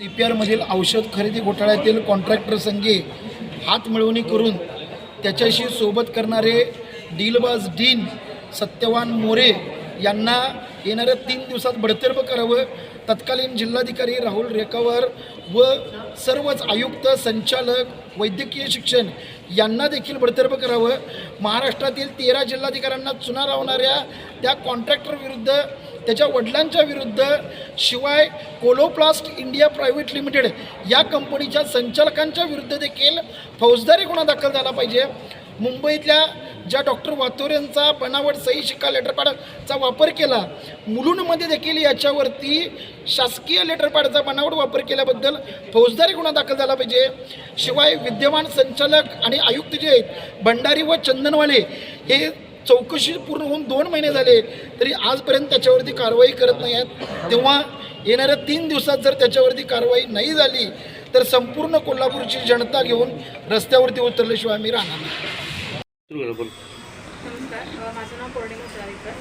C P आरमधील औषध खरेदी घोटाळ्यातील कॉन्ट्रॅक्टर संघे हात मिळवणी करून त्याच्याशी सोबत करणारे डीलबाज डीन सत्यवान मोरे यांना येणाऱ्या तीन दिवसात बडतर्फ करावं. तत्कालीन जिल्हाधिकारी राहुल रेखावर व सर्वच आयुक्त संचालक वैद्यकीय शिक्षण यांना देखील बडतर्फ करावं. महाराष्ट्रातील तेरा जिल्हाधिकाऱ्यांना चुना लावणाऱ्या त्या कॉन्ट्रॅक्टरविरुद्ध त्याच्या वडिलांच्या विरुद्ध शिवाय कोलोप्लास्ट इंडिया प्रायव्हेट लिमिटेड या कंपनीच्या संचालकांच्या विरुद्ध देखील फौजदारी गुन्हा दाखल झाला पाहिजे. मुंबईतल्या ज्या डॉक्टर वातोरेंचा बनावट सही शिक्का लेटरपॅडचा वापर केला मुलुंडमध्ये देखील याच्यावरती शासकीय लेटरपॅडचा बनावट वापर केल्याबद्दल फौजदारी गुन्हा दाखल झाला पाहिजे. शिवाय विद्यमान संचालक आणि आयुक्त जे आहेत भंडारी व चंदनवाले हे चौकशी पूर्ण होऊन दोन महिने झाले. तरी आजपर्यंत त्याच्यावरती कारवाई करत नाही आहेत. तेव्हा येणाऱ्या तीन दिवसात जर त्याच्यावरती कारवाई नाही झाली तर संपूर्ण कोल्हापूरची जनता घेऊन रस्त्यावरती उतरल्याशिवाय आम्ही राहणार नाही. नमस्कार. माझं नाव पौर्णिमा जावेकर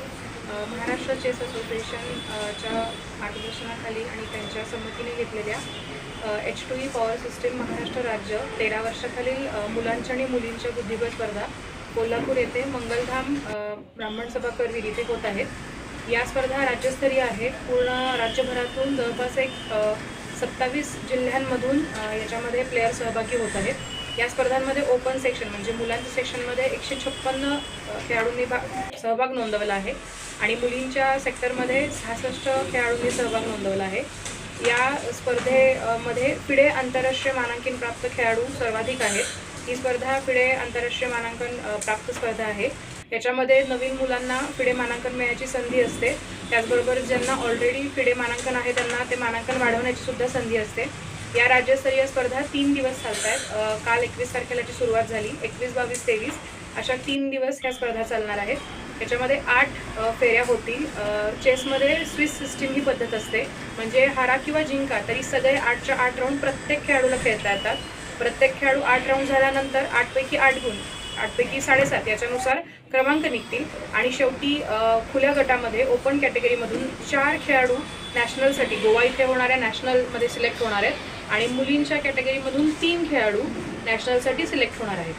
महाराष्ट्र चेस असोसिएशन च्या मार्गदर्शनाखाली आणि त्यांच्या संमतीने घेतलेल्या H two E power system Maharashtra राज्य तेरा वर्षाखालील मुलांच्या आणि मुलींच्या बुद्धिबळ स्पर्धा कोल्हापूर येथे मंगलधाम ब्राह्मण सभा करवीर इथे होत आहेत या स्पर्धा राज्यस्तरीय आहेत पूर्ण राज्यभरातून जवळपास एक सत्तावीस जिल्ह्यांमधून याच्यामध्ये प्लेयर सहभागी होत आहेत. या स्पर्धांमध्ये ओपन सेक्शन म्हणजे मुलांच्या सेक्शनमध्ये एकशे छप्पन्न खेळाडूंनी भाग सहभाग नोंदवला आहे. आणि मुलींच्या सेक्टरमध्ये सहासष्ट खेळाडूंनी सहभाग नोंदवला आहे. या स्पर्धेमध्ये फिडे आंतरराष्ट्रीय मानांकन प्राप्त खेळाडू सर्वाधिक आहेत. ही स्पर्धा फिडे आंतरराष्ट्रीय मानांकन प्राप्त स्पर्धा आहे. याच्यामध्ये नवीन मुलांना फिडे मानांकन मिळण्याची संधी असते. त्याचबरोबर ज्यांना ऑलरेडी फिडे मानांकन आहे त्यांना ते मानांकन वाढवण्याची सुद्धा संधी असते. या राज्यस्तरीय स्पर्धा तीन दिवस चालत आहेत काल एकवीस तारखेला याची सुरुवात झाली. एकवीस बावीस तेवीस अशा तीन दिवस ह्या स्पर्धा चालणार आहेत. याच्यामध्ये आठ फेऱ्या होतील. चेसमध्ये स्विस सिस्टीम ही पद्धत असते. म्हणजे हारा किंवा जिंका तरी सगळे आठच्या आठ राऊंड प्रत्येक खेळाडूला खेळता येतात. प्रत्येक खेळाडू आठ राऊंड झाल्यानंतर आठपैकी आठ गुण आठपैकी साडेसात याच्यानुसार क्रमांक निघतील. आणि शेवटी खुल्या गटामध्ये ओपन कॅटेगरीमधून चार खेळाडू नॅशनलसाठी गोवा इथे होणाऱ्या नॅशनलमध्ये सिलेक्ट होणार आहेत. आणि मुलींच्या कॅटेगरीमधून तीन खेळाडू नॅशनलसाठी सिलेक्ट होणार आहेत.